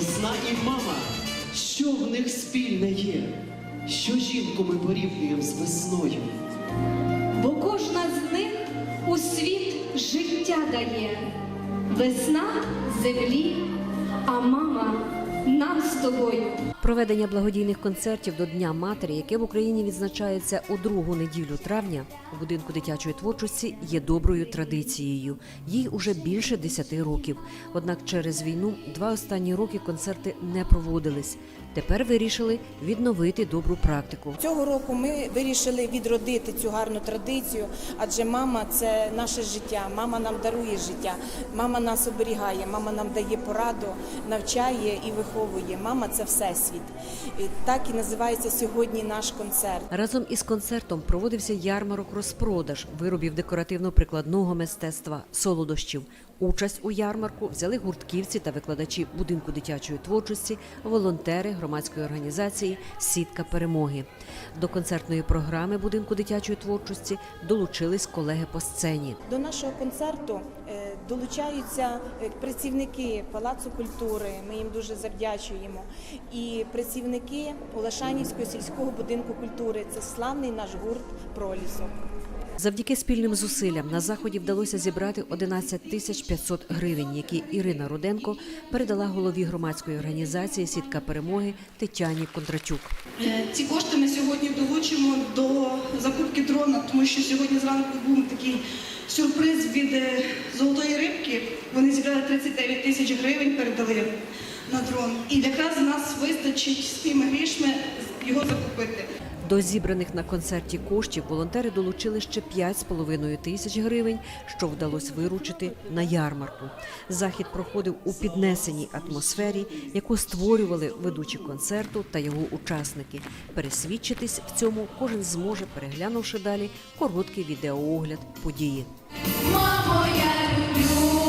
Весна і мама, що в них спільне є? Що жінку ми порівнюємо з весною? бо кожна з них у світ життя дає. Весна землі, а мама нам з тобою. Проведення благодійних концертів до Дня матері, яке в Україні відзначається у другу неділю травня, у будинку дитячої творчості є доброю традицією. Їй уже більше 10 років. Однак через війну два останні роки концерти не проводились. Тепер вирішили відновити добру практику. Цього року ми вирішили відродити цю гарну традицію, адже мама це наше життя. Мама нам дарує життя, мама нас оберігає, мама нам дає пораду, навчає і виховує. Мама це всесвіт. І так і називається сьогодні наш концерт. Разом із концертом проводився ярмарок розпродаж виробів декоративно-прикладного мистецтва солодощів. Участь у ярмарку взяли гуртківці та викладачі будинку дитячої творчості, волонтери громадської організації Сітка перемоги. До концертної програми будинку дитячої творчості долучились колеги по сцені. До нашого концерту е, долучаються е, працівники Палацу культури. Ми їм дуже завдячуємо. І працівники Олешанівського сільського будинку культури. Це славний наш гурт Пролісок. Завдяки спільним зусиллям на заході вдалося зібрати 11 тисяч 500 гривень, які Ірина Руденко передала голові громадської організації Сітка перемоги Тетяні Кондрачук. Е, Ці кошти ми сьогодні долучимо до закупки дрона, тому що сьогодні зранку був такий сюрприз від е, золотої рибки. Вони зібрали 39 тисяч гривень, передали на дрон. І якраз нас вистачить з тими грішми його закупити. До зібраних на концерті коштів волонтери долучили ще 5,5 тисяч гривень, що вдалося виручити на ярмарку. Захід проходив у піднесеній атмосфері, яку створювали ведучі концерту та його учасники. Пересвідчитись в цьому кожен зможе, переглянувши далі короткий відеоогляд події. Мамо, я люблю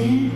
there.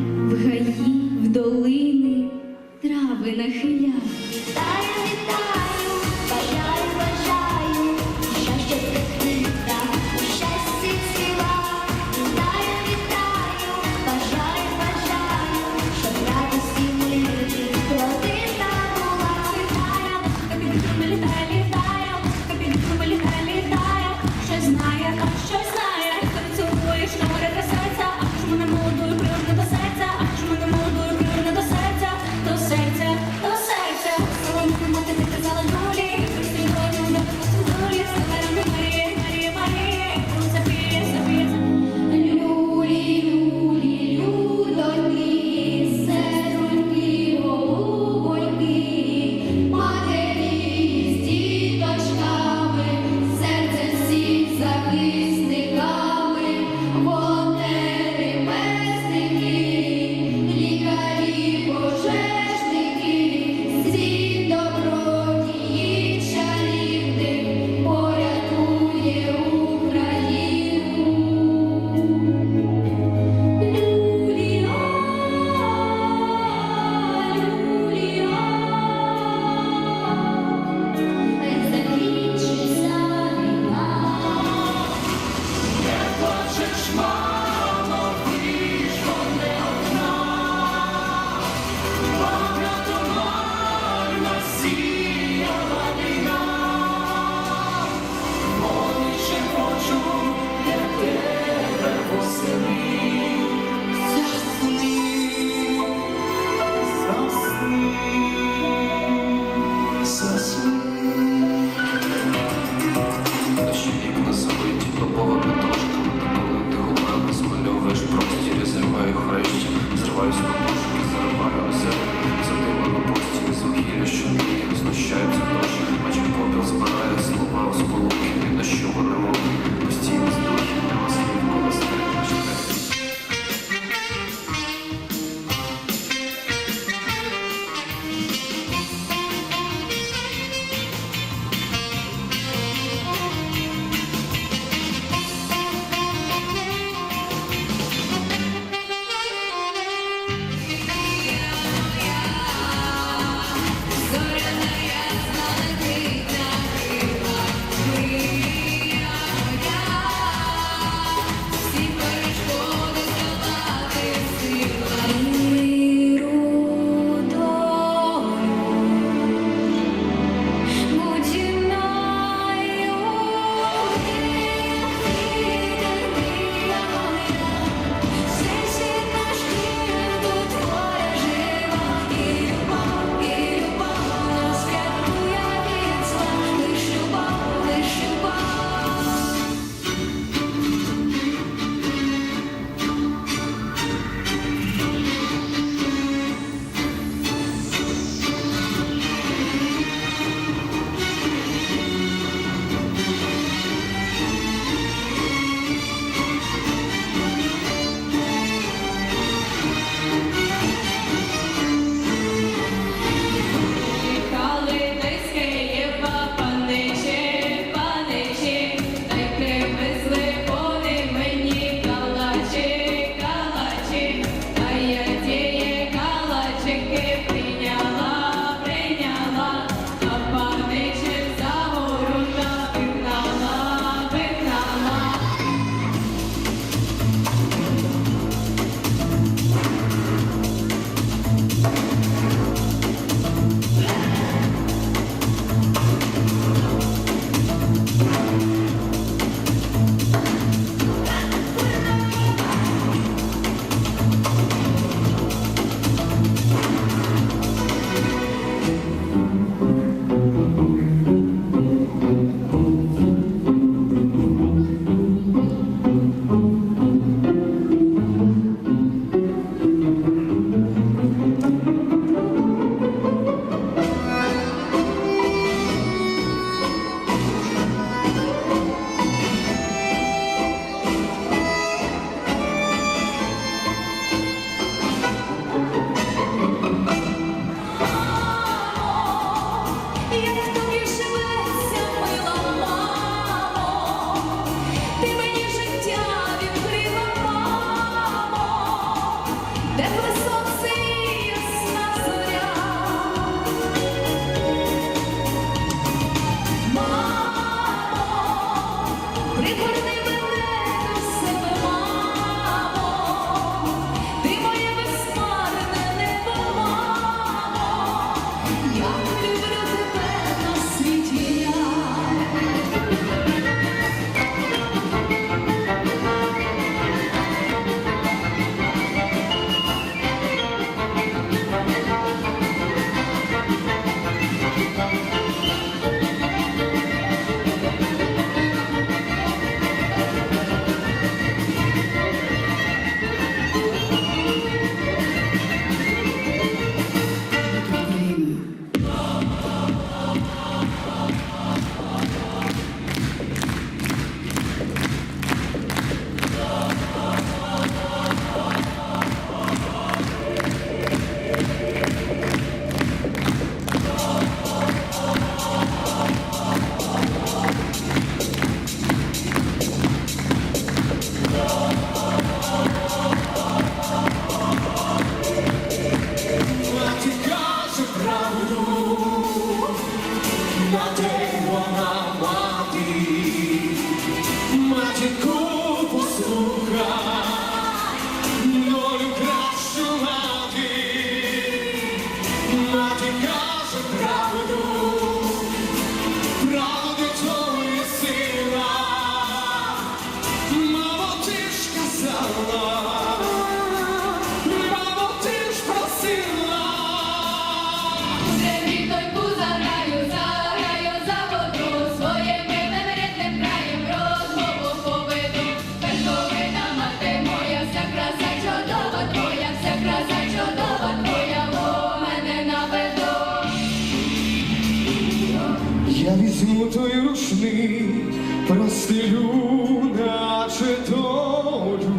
Простелю, наче долю,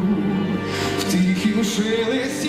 в тихім шелесті